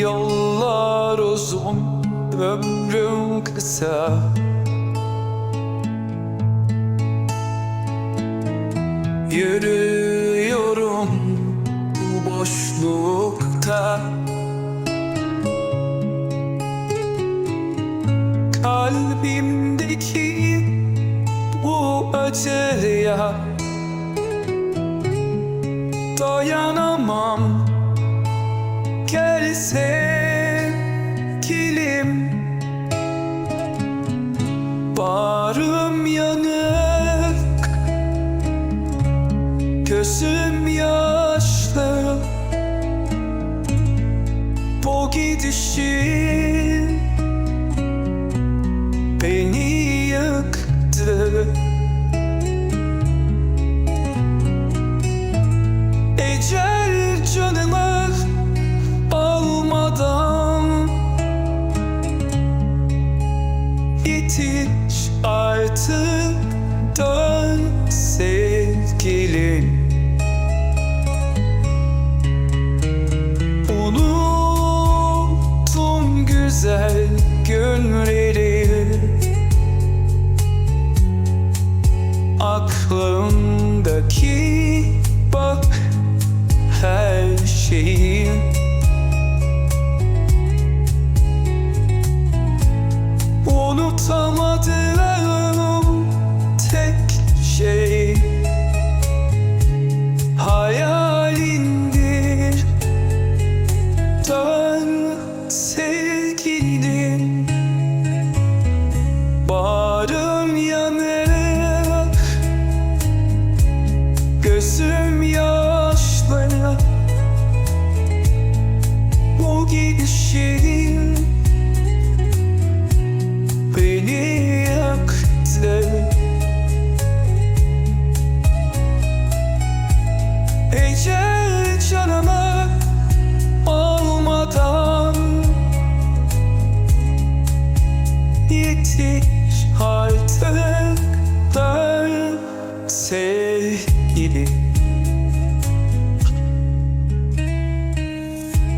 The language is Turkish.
Yollar uzun, ömrüm kısa. Yürüyorum bu boşlukta. Kalbimdeki bu acıya Gel sevgilim. Bağrım yanık Gözüm yaşlı. Bu gidişin Beni yıktı. Ecel canımı Yetiş artık dön sevgilim Unutamadığım tek şey. Hayalindir. Dön sevgilim. Bağrım yanık. Gözüm yaşlı. Bu gidişin як це. Ece Yetiş artık ben sevgilim